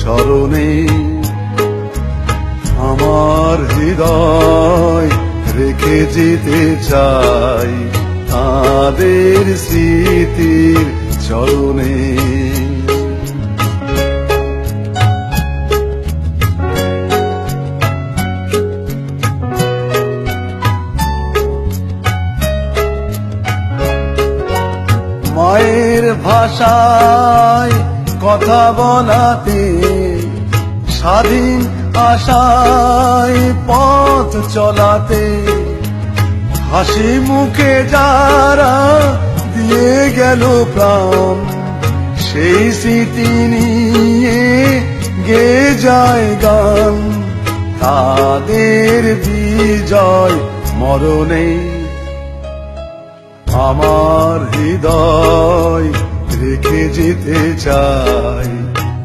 স্মরণে আমার হৃদয় রেখে যেতে চাই তাদের স্মৃতির চরণে। মায়ের ভাষায় কথা বলাতে স্বাধীন আশায় পথ চলাতে হাসি মুখে যারা দিয়ে গেল প্রাণ, সেই স্মৃতি নিয়ে গে যায় গান। তাদের বিজয় মরণে আমার হৃদয় রেখে যেতে চাই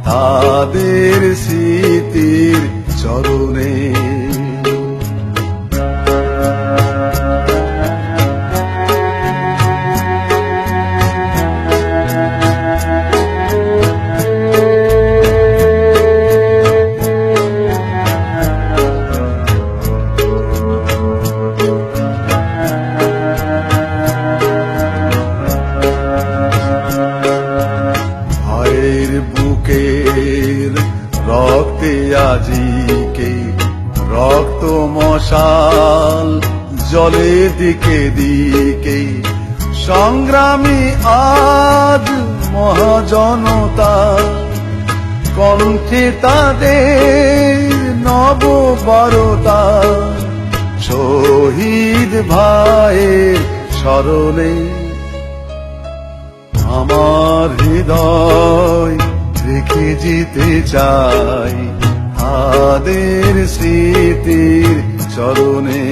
তাদের স্মৃতির চরণে। রক্তে আজিকে রক্ত মশাল জলে দিকে দিকে। সংগ্রামী আজ মহাজনতা। কণ্ঠে তাদের নব বারতা শহীদ ভাইয়ের স্মরণে আমার হৃদয় রেখে যেতে চাই। আদের স্মৃতির চরণে